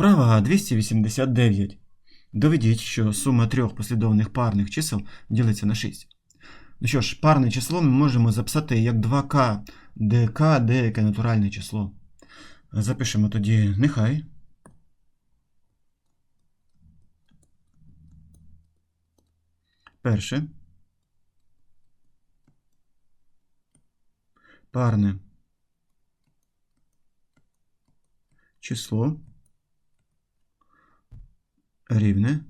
Вправа 289. Доведіть, що сума трьох послідовних парних чисел ділиться на 6. Ну що ж, парне число ми можемо записати як 2k, де k деяке натуральне число. Запишемо тоді нехай. Перше. Парне число рівне.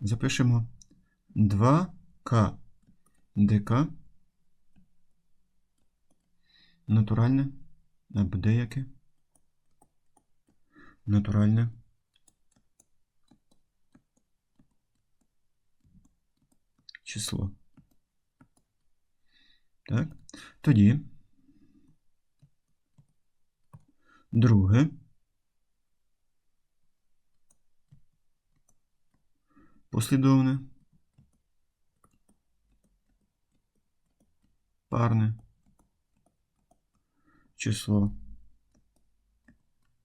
Запишемо 2К ДК натуральне. Або деяке. Натуральне. Число. Так. Тоді. Друге послідовне парне число.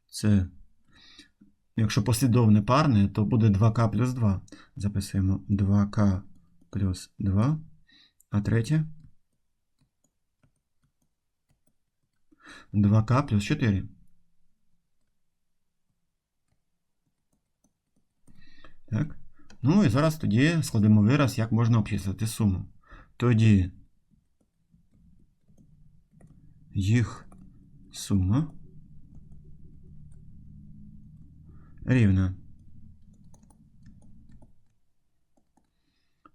Це, якщо послідовне парне, то буде 2К плюс 2. Записуємо 2К плюс 2. А третє 2К плюс 4. Так. Ну і зараз тоді складемо вираз, як можна обчислити суму. Тоді їх сума рівна.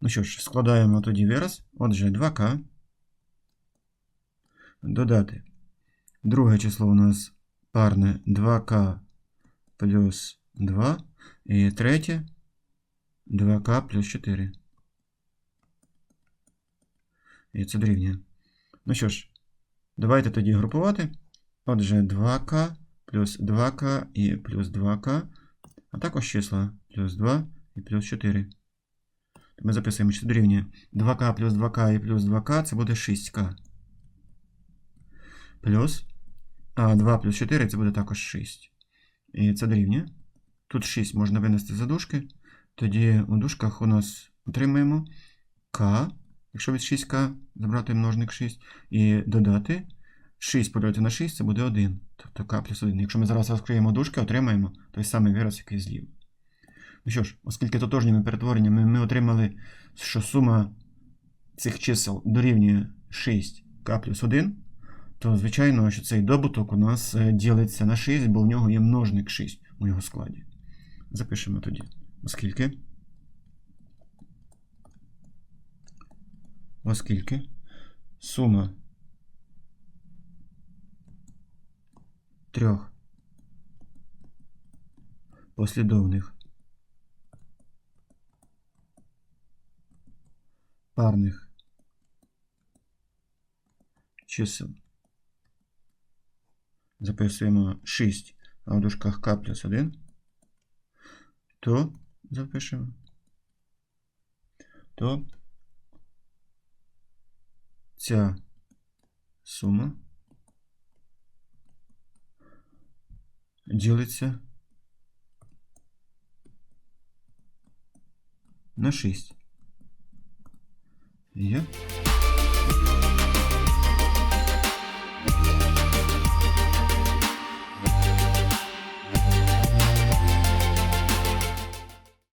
Ну що ж, складаємо тоді вираз. Отже, 2К. Додати. Друге число у нас парне 2К плюс 2. І третє 2К плюс 4. І це дорівнює. Ну що ж, давайте тоді групувати. Отже, 2К плюс 2К і плюс 2К, а також числа плюс 2 і плюс 4. Ми записуємо, що це дорівнює 2К плюс 2К і плюс 2К, це буде 6К. Плюс а 2 плюс 4 це буде також 6. І це дорівнює. Тут 6 можна винести за дужки. Тоді у дужках у нас отримаємо К, якщо від 6К забрати множник 6, і додати 6 поділити на 6 це буде 1. Тобто К плюс 1. Якщо ми зараз розкриємо дужки, отримаємо той самий вираз, який зліва. Ну що ж, оскільки тотожніми перетвореннями ми отримали, що сума цих чисел дорівнює 6К плюс 1, то звичайно, що цей добуток у нас е, ділиться на 6, бо в нього є множник 6 у його складі. Запишемо тоді. Оскільки. Оскільки? Сума трьох послідовних парних чисел. Записуємо 6, а в дужках k плюс 1, то запишемо, то ця сума ділиться на 6. Є?